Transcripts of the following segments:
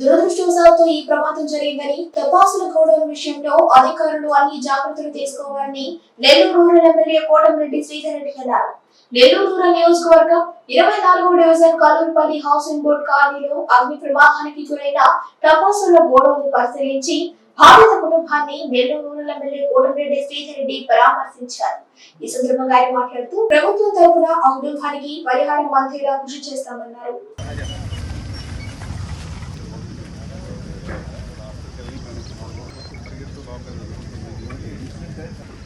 దురదృష్టవశాత్తు ఈ ప్రమాదం జరిగిందని తపాసుల గౌడవ విషయంలో అధికారులు అన్ని జాగ్రత్తలు తీసుకోవాలని నెల్లూరు రూరల్ ఎమ్మెల్యే కోటమిరెడ్డి శ్రీధర్ రెడ్డి అన్నారు. నెల్లూరు రూరల్ నియోజకవర్గం ఇరవై నాలుగో డివిజన్ కల్లూరుపల్లి హౌసింగ్ బోర్డు కాలనీలో అగ్ని ప్రమాదానికి గురైన తపాసుల గోడౌన్ పరిశీలించి బాధిత కుటుంబాన్ని నెల్లూరు రూరల్ ఎమ్మెల్యే కోటమిరెడ్డి శ్రీధర్ రెడ్డి పరామర్శించారు. ఈ సందర్భంగా ఆయన మాట్లాడుతూ ప్రభుత్వం తరపున ఆ కుటుంబానికి పరిహారం అందేలా కృషి చేస్తామన్నారు.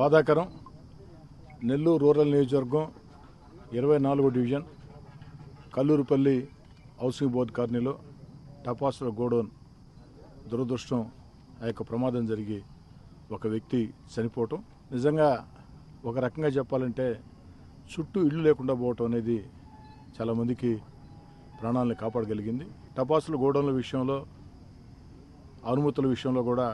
బాధాకరం. నెల్లూరు రూరల్ నియోజకవర్గం ఇరవై నాలుగో డివిజన్ కల్లూరుపల్లి హౌసింగ్ బోర్డు కాలనీలో టపాసుల గోడౌన్ దురదృష్టం ఆ యొక్క ప్రమాదం జరిగి ఒక వ్యక్తి చనిపోవటం. నిజంగా ఒక రకంగా చెప్పాలంటే చుట్టూ ఇల్లు లేకుండా పోవటం అనేది చాలామందికి ప్రాణాలను కాపాడగలిగింది. టపాసుల గోడౌన్ల విషయంలో అనుమతుల విషయంలో కూడా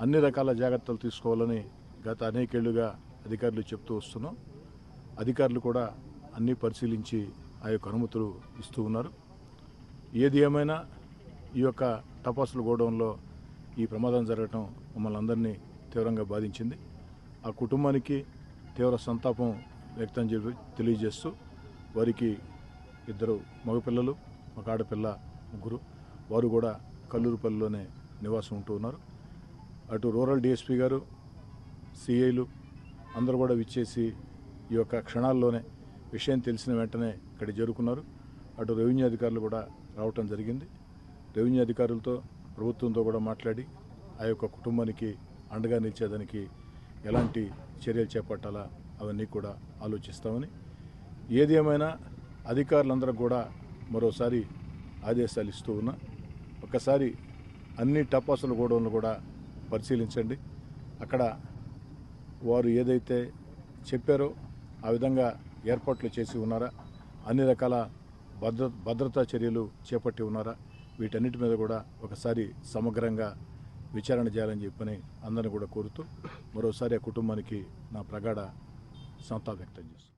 అన్ని రకాల జాగ్రత్తలు తీసుకోవాలని గత అనేకేళ్ళుగా అధికారులు చెప్తూ వస్తున్నాం. అధికారులు కూడా అన్నీ పరిశీలించి ఆ యొక్క అనుమతులు ఇస్తూ ఉన్నారు. ఏది ఏమైనా ఈ యొక్క టపాసుల గోడౌన్లో ఈ ప్రమాదం జరగటం మమ్మల్ని అందరినీ తీవ్రంగా బాధించింది. ఆ కుటుంబానికి తీవ్ర సంతాపం వ్యక్తం చే- తెలియజేస్తూ వారికి ఇద్దరు మగపిల్లలు ఒక ఆడపిల్ల ముగ్గురు. వారు కూడా కల్లూరుపల్లిలోనే నివాసం ఉంటూ ఉన్నారు. అటు రూరల్ డిఎస్పీ గారు సిఐలు అందరూ కూడా విచ్చేసి ఈ యొక్క క్షణాల్లోనే విషయం తెలిసిన వెంటనే ఇక్కడ చేరుకున్నారు. అటు రెవెన్యూ అధికారులు కూడా రావటం జరిగింది. రెవెన్యూ అధికారులతో ప్రభుత్వంతో కూడా మాట్లాడి ఆ యొక్క కుటుంబానికి అండగా నిలిచేదానికి ఎలాంటి చర్యలు చేపట్టాలా అవన్నీ కూడా ఆలోచిస్తామని. ఏది ఏమైనా అధికారులందరూ కూడా మరోసారి ఆదేశాలు ఇస్తూ ఉన్నా ఒకసారి అన్ని టపాసుల గోడౌన్లు కూడా పరిశీలించండి. అక్కడ వారు ఏదైతే చెప్పారో ఆ విధంగా ఏర్పాట్లు చేసి ఉన్నారా? అన్ని రకాల భద్ర భద్రతా చర్యలు చేపట్టి ఉన్నారా? వీటన్నిటి మీద కూడా ఒకసారి సమగ్రంగా విచారణ చేయాలని చెప్పని అందరిని కూడా కోరుతూ మరోసారి ఆ కుటుంబానికి నా ప్రగాఢ సంతాపం వ్యక్తం చేస్తాను